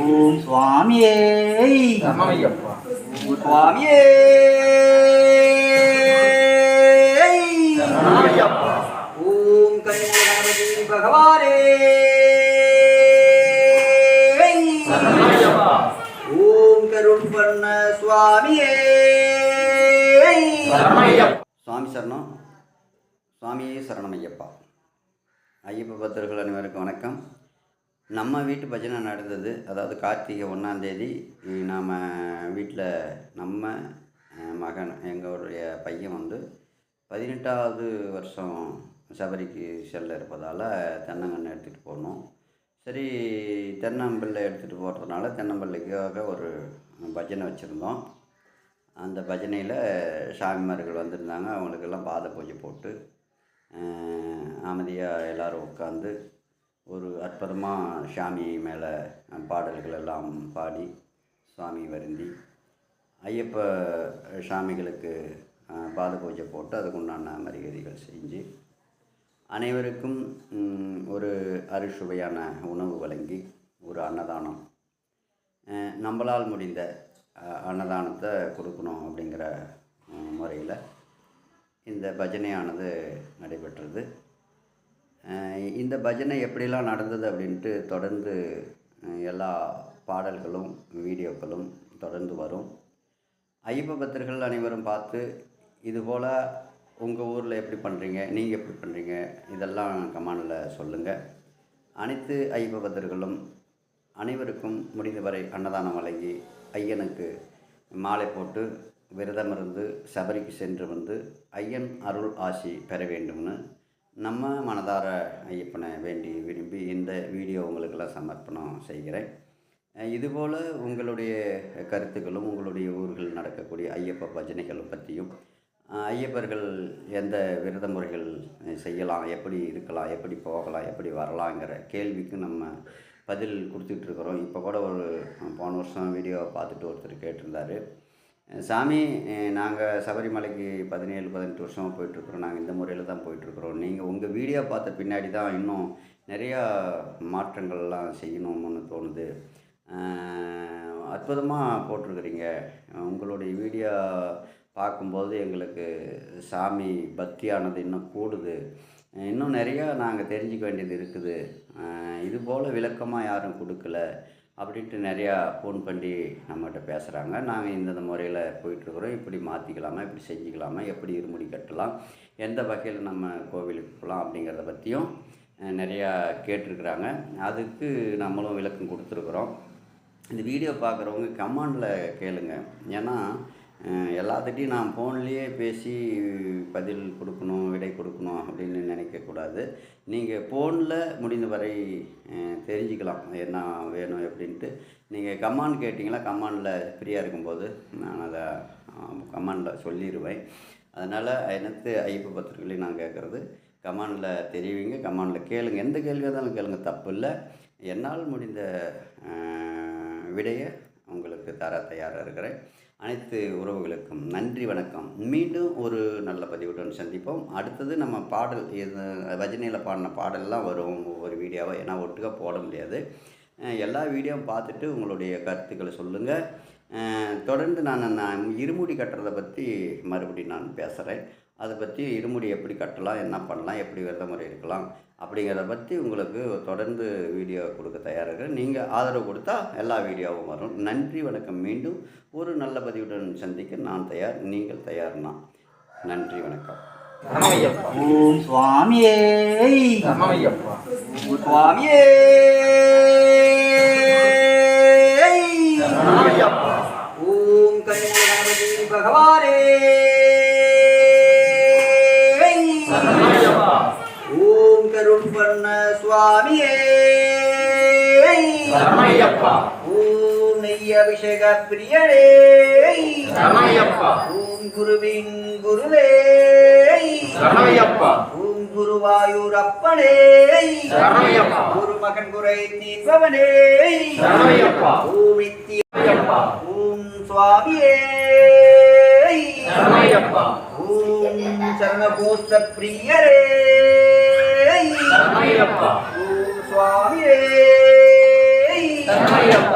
ஓம் சுவாமியே. சரணமையப்பா சுவாமியே. சரணமையப்பா ஓம் கணபதி பகவானே. சரணமையப்பா ஓம் கருண் பண்ண சுவாமியே. சரணமையப்பா சுவாமி சரணம். சுவாமியே சரணம் ஐயப்பா ஐயப்ப பக்தர்கள் அனைவருக்கும் வணக்கம். நம்ம வீட்டு பஜனை நடந்தது. அதாவது கார்த்திகை ஒன்றாந்தேதி நாம் வீட்டில் நம்ம மகன் எங்களுடைய பையன் வந்து பதினெட்டாவது வருஷம் சபரிக்கு செல்ல இருப்பதால் தென்னங்கன்று எடுத்துகிட்டு போனோம். சரி தென்னம்பிள்ளை எடுத்துகிட்டு போகிறதுனால தென்னம்பிள்ளைக்காக ஒரு பஜனை வச்சுருந்தோம். அந்த பஜனையில் சாமிமார்கள் வந்திருந்தாங்க. அவங்களுக்கெல்லாம் பாத பூஜை போட்டு அமைதியாக எல்லோரும் உட்காந்து ஒரு அற்புதமாக சாமி மேலே பாடல்கள் எல்லாம் பாடி சுவாமி வருந்தி ஐயப்ப சாமிகளுக்கு பாத பூஜை போட்டு அதுக்கு உண்டான மரியாதைகள் செஞ்சு அனைவருக்கும் ஒரு அறுசுவையான உணவு வழங்கி ஒரு அன்னதானம். நம்மளால் முடிந்த அன்னதானத்தை கொடுக்கணும் அப்படிங்கிற முறையில் இந்த பஜனையானது நடைபெற்றது. இந்த பஜனை எப்படிலாம் நடந்தது அப்படின்ட்டு தொடர்ந்து எல்லா பாடல்களும் வீடியோக்களும் தொடர்ந்து வரும். ஐயப்ப பக்தர்கள் அனைவரும் பார்த்து இதுபோல் உங்கள் ஊரில் எப்படி பண்ணுறீங்க நீங்கள் எப்படி பண்ணுறீங்க இதெல்லாம் கமானில் சொல்லுங்கள் அனைத்து ஐயப்ப பக்தர்களும் அனைவருக்கும் முடிந்தவரை அன்னதானம் வழங்கி ஐயனுக்கு மாலை போட்டு விரதம் இருந்து சபரிக்கு சென்று வந்து ஐயன் அருள் ஆசி பெற வேண்டும்னு நம்ம மனதார ஐயப்பனை வேண்டி விரும்பி இந்த வீடியோ உங்களுக்கெல்லாம் சமர்ப்பணம் செய்கிறேன். இதுபோல் உங்களுடைய கருத்துக்களும் உங்களுடைய ஊர்கள் நடக்கக்கூடிய ஐயப்ப பஜனைகளை பற்றியும் ஐயப்பர்கள் எந்த விரத முறைகள் செய்யலாம் எப்படி இருக்கலாம் எப்படி போகலாம் எப்படி வரலாங்கிற கேள்விக்கு நம்ம பதில் கொடுத்துட்ருக்குறோம். இப்போ கூட ஒரு போன வருஷம் வீடியோ பார்த்துட்டு ஒருத்தர் கேட்டிருந்தார். சாமி நாங்கள் சபரிமலைக்கு பதினேழு பதினெட்டு வருஷமாக போயிட்டுருக்குறோம். நாங்கள் இந்த முறையில் தான் போயிட்டுருக்குறோம். நீங்கள் உங்கள் வீடியோ பார்த்த பின்னாடி தான் இன்னும் நிறையா மாற்றங்கள்லாம் செய்யணும்னு தோணுது. அற்புதமாக போட்டிருக்கிறீங்க. உங்களுடைய வீடியோ பார்க்கும்போது எங்களுக்கு சாமி பக்தியானது இன்னும் கூடுது. இன்னும் நிறையா நாங்கள் தெரிஞ்சுக்க வேண்டியது இருக்குது. இதுபோல் விளக்கமாக யாரும் கொடுக்கல. அப்படின்ட்டு நிறையா ஃபோன் பண்ணி நம்மகிட்ட பேசுகிறாங்க நாங்கள் இந்தந்த முறையில் போயிட்டுருக்குறோம். இப்படி மாற்றிக்கலாமா இப்படி செஞ்சுக்கலாமா? எப்படி இருமுடி கட்டலாம்? எந்த வகையில் நம்ம கோவிலுக்கு போகலாம் அப்படிங்கிறத பற்றியும் நிறையா கேட்டிருக்கிறாங்க. அதுக்கு நம்மளும் விளக்கம் கொடுத்துருக்குறோம். இந்த வீடியோ பார்க்குறவங்க கமெண்டில் கேளுங்க. ஏன்னா எல்லாத்துட்டையும் நான் ஃபோன்லேயே பேசி பதில் கொடுக்கணும் விடை கொடுக்கணும் அப்படின்னு நினைக்கக்கூடாது நீங்கள் ஃபோனில் முடிந்த வரை தெரிஞ்சுக்கலாம். என்ன வேணும் எப்படின்ட்டு நீங்கள் கமாண்ட் கேட்டிங்களா கமாண்டில் ஃப்ரீயாக இருக்கும்போது நான் அதை கமானில் சொல்லிடுவேன் அதனால் என்னத்து ஐயப்ப பத்திரிகைகளையும் நான் கேட்குறது கமாண்டில் தெரிவிங்க கமாண்டில் கேளுங்க. எந்த கேள்வியாக இருந்தாலும் கேளுங்க தப்பு இல்லை. என்னால் முடிந்த விடையை உங்களுக்கு தர தயாராக இருக்கிறேன். அனைத்து உறவுகளுக்கும் நன்றி வணக்கம். மீண்டும் ஒரு நல்ல பதிவுடன் சந்திப்போம். அடுத்தது நம்ம பாடல் இது ரஜினியில் பாடின பாடல்லாம் வரும். ஒவ்வொரு வீடியோவை ஏன்னா ஒட்டுக்காக போட முடியாது. எல்லா வீடியோவும் பார்த்துட்டு உங்களுடைய கருத்துக்களை சொல்லுங்கள் தொடர்ந்து நான் நான் இருமுடி கட்டுறதை பற்றி மறுபடியும் நான் பேசுகிறேன் அதை பற்றி இருமுடி எப்படி கட்டலாம் என்ன பண்ணலாம் எப்படி விரத முறை இருக்கலாம் அப்படிங்கிறத பற்றி உங்களுக்கு தொடர்ந்து வீடியோ கொடுக்க தயாராக நீங்கள் ஆதரவு கொடுத்தா எல்லா வீடியோவும் வரும். நன்றி வணக்கம். மீண்டும் ஒரு நல்ல பதிவுடன் சந்திக்க நான் தயார் நீங்கள் தயார்னா. நன்றி வணக்கம். ஓம் சுவாமியே. சுவாமியே சரணமையப்பா ஓம் கணபதி பகவானே சரணமையப்பா ஓம் கருண் பண்ண சுவாமியே ஓம் நெய் அபிஷேக சரணமையப்பா ஓம் குருவின் குருவே. ஓம் குருவாயூரப்பனே ஒரு மகன் குறை சரணமையப்பா ஓம் சரணமையப்பா ஓம் சுவாமியே ஓம் சரணபூத்த பிரியரே சரணமையப்பா ஓம் சுவாமியே. சரணமையப்பா